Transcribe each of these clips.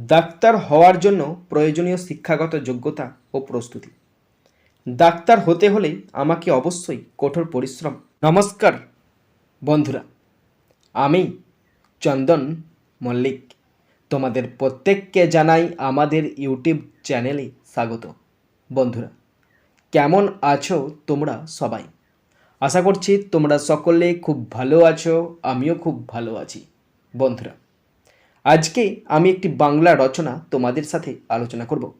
Doctor হওয়ার জন্য প্রয়োজনীয় শিক্ষাগত যোগ্যতা ও প্রস্তুতি। ডাক্তার হতে হলে আমাকে অবশ্যই কঠোর পরিশ্রম। নমস্কার, বন্ধুরা। আমি চন্দন মল্লিক। তোমাদের প্রত্যেককে জানাই আমাদের ইউটিউব চ্যানেলে স্বাগত। বন্ধুরা, কেমন আছো তোমরা সবাই? আশা করছি তোমরা সকলে খুব ভালো আছো, আমিও খুব ভালো আছি। বন্ধুরা আজকে আমি একটি বাংলা রচনা তোমাদের সাথে আলোচনা করব।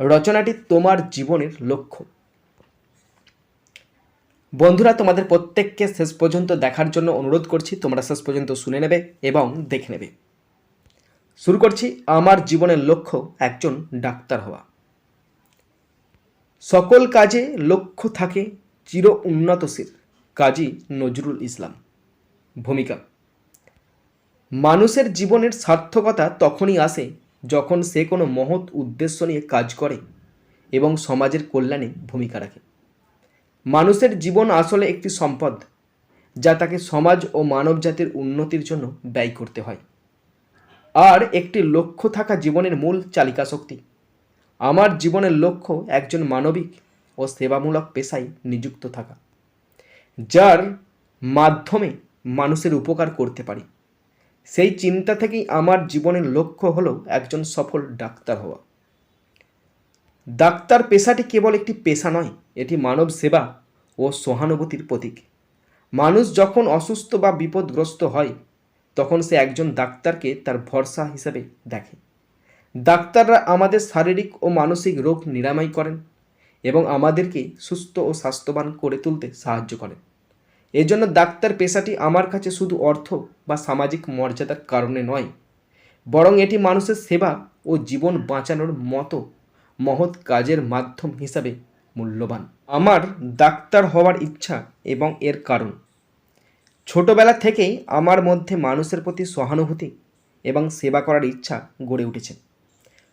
রচনাটি তোমার জীবনের লক্ষ্য। বন্ধুরা, তোমাদের প্রত্যেককে শেষ পর্যন্ত দেখার জন্য অনুরোধ করছি, তোমরা শেষ পর্যন্ত শুনে নেবে এবং দেখে নেবে। শুরু করছি, আমার জীবনের লক্ষ্য একজন ডাক্তার হওয়া। সকল কাজে লক্ষ্য থাকে চির উন্নতশীল কাজী নজরুল ইসলাম। ভূমিকা মানুষের জীবনের সার্থকতা তখনই আসে যখন সে কোনো মহৎ উদ্দেশ্য নিয়ে কাজ করে এবং সমাজের কল্যাণে ভূমিকা রাখে। মানুষের জীবন আসলে একটি সম্পদ যা তাকে সমাজ ও মানব জাতির উন্নতির জন্য ব্যয় করতে হয়। আর একটি লক্ষ্য থাকা জীবনের মূল চালিকা শক্তি। আমার জীবনের লক্ষ্য একজন মানবিক ও সেবামূলক পেশায় নিযুক্ত থাকা, যার মাধ্যমে মানুষের উপকার করতে পারি। সেই চিন্তা থেকেই আমার জীবনের লক্ষ্য হলো একজন সফল ডাক্তার হওয়া। ডাক্তার পেশাটি কেবল একটি পেশা নয়, এটি মানব সেবা ও সহানুভূতির প্রতীক। মানুষ যখন অসুস্থ বা বিপদগ্রস্ত হয়, তখন সে একজন ডাক্তারকে তার ভরসা হিসেবে দেখে। ডাক্তাররা আমাদের শারীরিক ও মানসিক রোগ নিরাময় করেন এবং আমাদেরকে সুস্থ ও স্বাস্থ্যবান করে তুলতে সাহায্য করেন। এজন্য ডাক্তার পেশাটি আমার কাছে শুধু অর্থ বা সামাজিক মর্যাদার কারণে নয়, বরং এটি মানুষের সেবা ও জীবন বাঁচানোর মতো মহৎ কাজের মাধ্যম হিসাবে মূল্যবান। আমার ডাক্তার হওয়ার ইচ্ছা এবং এর কারণ। ছোটবেলা থেকেই আমার মধ্যে মানুষের প্রতি সহানুভূতি এবং সেবা করার ইচ্ছা গড়ে উঠেছে।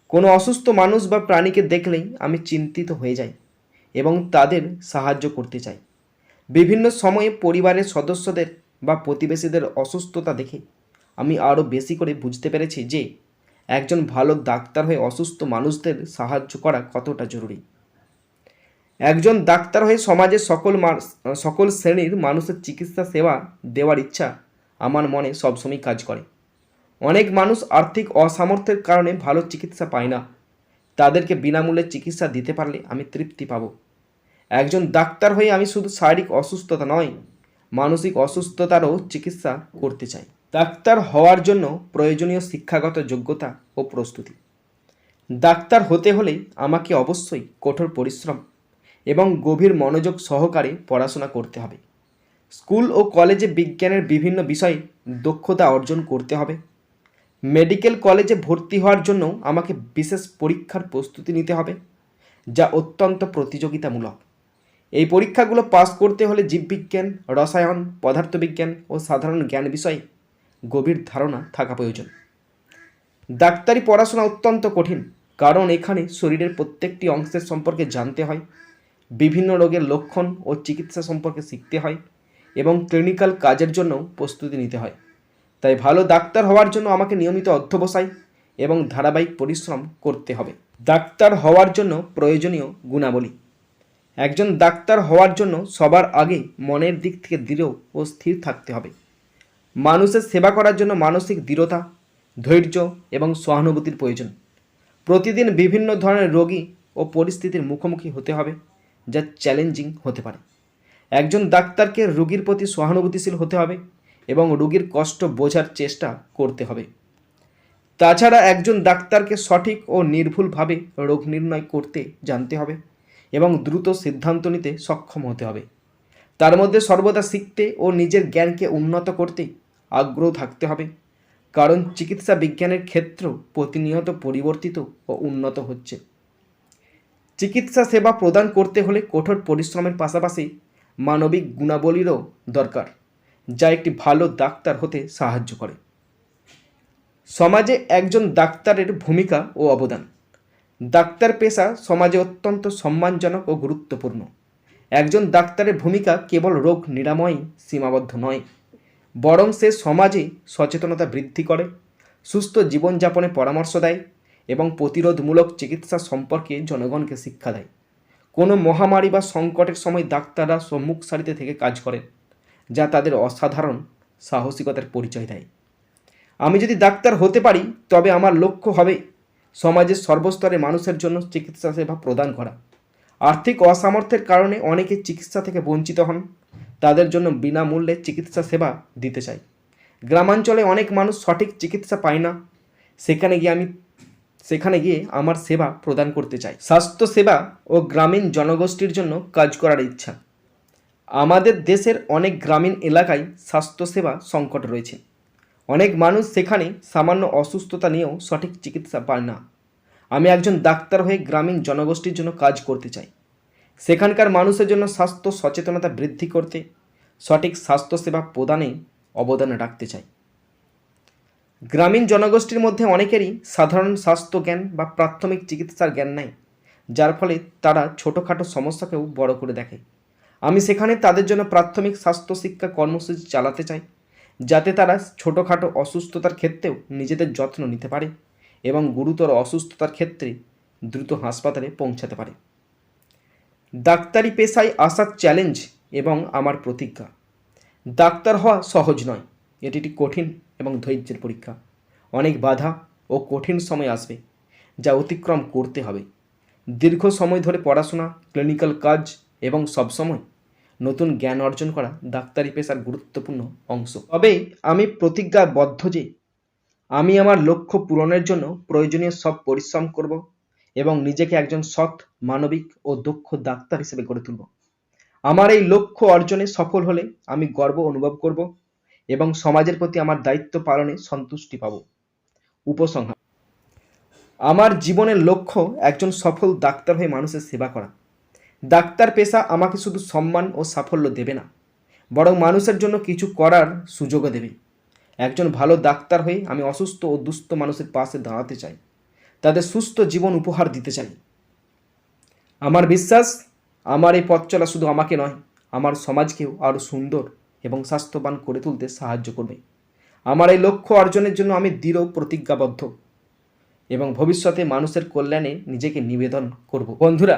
কোনো অসুস্থ মানুষ বা প্রাণীকে দেখলেই আমি চিন্তিত হয়ে যাই এবং তাদের সাহায্য করতে চাই। বিভিন্ন সময়ে পরিবারের সদস্যদের বা প্রতিবেশীদের অসুস্থতা দেখে আমি আরও বেশি করে বুঝতে পেরেছি যে একজন ভালো ডাক্তার হয়ে অসুস্থ মানুষদের সাহায্য করা কতটা জরুরি। একজন ডাক্তার হয়ে সমাজের সকল সকল শ্রেণির মানুষের চিকিৎসা সেবা দেওয়ার ইচ্ছা আমার মনে সবসময় কাজ করে। অনেক মানুষ আর্থিক অসামর্থ্যের কারণে ভালো চিকিৎসা পায় না। তাদেরকে বিনামূল্যে চিকিৎসা দিতে পারলে আমি তৃপ্তি পাবো। একজন ডাক্তার হয়ে আমি শুধু শারীরিক অসুস্থতা নয়, মানসিক অসুস্থতারও চিকিৎসা করতে চাই। ডাক্তার হওয়ার জন্য প্রয়োজনীয় শিক্ষাগত যোগ্যতা ও প্রস্তুতি। ডাক্তার হতে হলে আমাকে অবশ্যই কঠোর পরিশ্রম এবং গভীর মনোযোগ সহকারে পড়াশোনা করতে হবে। স্কুল ও কলেজে বিজ্ঞানের বিভিন্ন বিষয়ে দক্ষতা অর্জন করতে হবে। মেডিকেল কলেজে ভর্তি হওয়ার জন্য আমাকে বিশেষ পরীক্ষার প্রস্তুতি নিতে হবে, যা অত্যন্ত প্রতিযোগিতামূলক। এই পরীক্ষাগুলো পাস করতে হলে জীববিজ্ঞান, রসায়ন, পদার্থবিজ্ঞান ও সাধারণ জ্ঞান বিষয়ে গভীর ধারণা থাকা প্রয়োজন। ডাক্তারি পড়াশোনা অত্যন্ত কঠিন, কারণ এখানে শরীরের প্রত্যেকটি অংশের সম্পর্কে জানতে হয়, বিভিন্ন রোগের লক্ষণ ও চিকিৎসা সম্পর্কে শিখতে হয় এবং ক্লিনিক্যাল কাজের জন্য প্রস্তুতি নিতে হয়। তাই ভালো ডাক্তার হওয়ার জন্য আমাকে নিয়মিত অধ্যবসায় এবং ধারাবাহিক পরিশ্রম করতে হবে। ডাক্তার হওয়ার জন্য প্রয়োজনীয় গুণাবলী। একজন ডাক্তার হওয়ার জন্য সবার আগে মনের দিক থেকে দৃঢ় ও স্থির থাকতে হবে। মানুষের সেবা করার জন্য মানসিক দৃঢ়তা, ধৈর্য এবং সহানুভূতির প্রয়োজন। প্রতিদিন বিভিন্ন ধরনের রোগী ও পরিস্থিতির মুখোমুখি হতে হবে, যা চ্যালেঞ্জিং হতে পারে। একজন ডাক্তারকে রোগীর প্রতি সহানুভূতিশীল হতে হবে এবং রোগীর কষ্ট বোঝার চেষ্টা করতে হবে। তাছাড়া একজন ডাক্তারকে সঠিক ও নির্ভুলভাবে রোগ নির্ণয় করতে জানতে হবে। এবং দ্রুত সিদ্ধান্ত নিতে সক্ষম হতে হবে। তার মধ্যে সর্বদা শিখতে ও নিজের জ্ঞানকে উন্নত করতে আগ্রহ থাকতে হবে। কারণ চিকিৎসা বিজ্ঞানের ক্ষেত্র প্রতিনিয়ত পরিবর্তিত ও উন্নত হচ্ছে। চিকিৎসা সেবা প্রদান করতে হলে কঠোর পরিশ্রমের পাশাপাশি মানবিক গুণাবলীরও দরকার, যা একটি ভালো ডাক্তার হতে সাহায্য করে। সমাজে একজন ডাক্তারের ভূমিকা ও অবদান। ডাক্তার পেশা সমাজে অত্যন্ত সম্মানজনক ও গুরুত্বপূর্ণ। একজন ডাক্তারের ভূমিকা কেবল রোগ নিরাময়, সীমাবদ্ধ নয়। বরং সে সমাজে সচেতনতা বৃদ্ধি করে, সুস্থ জীবনযাপনে পরামর্শ দেয় এবং প্রতিরোধমূলক চিকিৎসা সম্পর্কে জনগণকে শিক্ষা দেয়। কোনো মহামারী বা সংকটের সময় ডাক্তাররা সম্মুখ সারিতে থেকে কাজ করেন, যা তাদের অসাধারণ সাহসিকতার পরিচয় দেয়। আমি যদি ডাক্তার হতে পারি, তবে আমার লক্ষ্য হবে সমাজের সর্বস্তরে মানুষের জন্য চিকিৎসা সেবা প্রদান করা। আর্থিক অসামর্থ্যের কারণে অনেকে চিকিৎসা থেকে বঞ্চিত হন। তাদের জন্য বিনামূল্যে চিকিৎসা সেবা দিতে চাই। গ্রামাঞ্চলে অনেক মানুষ সঠিক চিকিৎসা পায় না। সেখানে গিয়ে আমি সেখানে গিয়ে আমার সেবা প্রদান করতে চাই। স্বাস্থ্য সেবা ও গ্রামীণ জনগোষ্ঠীর জন্য কাজ করার ইচ্ছা। আমাদের দেশের অনেক গ্রামীণ এলাকায় স্বাস্থ্যসেবা সংকট রয়েছে। অনেক মানুষ সেখানে সামান্য অসুস্থতা নিয়েও সঠিক চিকিৎসা পায় না। আমি একজন ডাক্তার হয়ে গ্রামীণ জনগোষ্ঠীর জন্য কাজ করতে চাই। সেখানকার মানুষের জন্য স্বাস্থ্য সচেতনতা বৃদ্ধি করতে, সঠিক স্বাস্থ্যসেবা প্রদানে অবদান রাখতে চাই। গ্রামীণ জনগোষ্ঠীর মধ্যে অনেকেরই সাধারণ স্বাস্থ্য জ্ঞান বা প্রাথমিক চিকিৎসার জ্ঞান নাই, যার ফলে তারা ছোটোখাটো সমস্যাকেও বড় করে দেখে। আমি সেখানে তাদের জন্য প্রাথমিক স্বাস্থ্য শিক্ষা কর্মসূচি চালাতে চাই। যাতে তারা ছোটোখাটো অসুস্থতার ক্ষেত্রেও নিজেদের যত্ন নিতে পারে এবং গুরুতর অসুস্থতার ক্ষেত্রে দ্রুত হাসপাতালে পৌঁছাতে পারে। ডাক্তারি পেশায় আসার চ্যালেঞ্জ এবং আমার প্রতিজ্ঞা। ডাক্তার হওয়া সহজ নয়, এটি একটি কঠিন এবং ধৈর্যের পরীক্ষা। অনেক বাধা ও কঠিন সময় আসবে যা অতিক্রম করতে হবে। দীর্ঘ সময় ধরে পড়াশোনা, ক্লিনিক্যাল কাজ এবং সবসময় নতুন জ্ঞান অর্জন করা ডাক্তারি পেশার গুরুত্বপূর্ণ অংশ। তবে আমি প্রতিজ্ঞাবদ্ধ যে, আমি আমার লক্ষ্য পূরণের জন্য প্রয়োজনীয় সব পরিশ্রম করব এবং নিজেকে একজন সৎ, মানবিক ও দক্ষ ডাক্তার হিসেবে গড়ে তুলব। আমার এই লক্ষ্য অর্জনে সফল হলে আমি গর্ব অনুভব করব এবং সমাজের প্রতি আমার দায়িত্ব পালনে সন্তুষ্টি পাব। উপসংহার। আমার জীবনের লক্ষ্য একজন সফল ডাক্তার হয়ে মানুষের সেবা করা। ডাক্তার পেশা আমাকে শুধু সম্মান ও সাফল্য দেবে না, বরং মানুষের জন্য কিছু করার সুযোগও দেবে। একজন ভালো ডাক্তার হয়ে আমি অসুস্থ ও দুস্থ মানুষের পাশে দাঁড়াতে চাই, তাদের সুস্থ জীবন উপহার দিতে চাই। আমার বিশ্বাস, আমার এই পথ চলা শুধু আমাকে নয়, আমার সমাজকেও আরও সুন্দর এবং স্বাস্থ্যবান করে তুলতে সাহায্য করবে। আমার এই লক্ষ্য অর্জনের জন্য আমি দৃঢ় প্রতিজ্ঞাবদ্ধ এবং ভবিষ্যতে মানুষের কল্যাণে নিজেকে নিবেদন করব। বন্ধুরা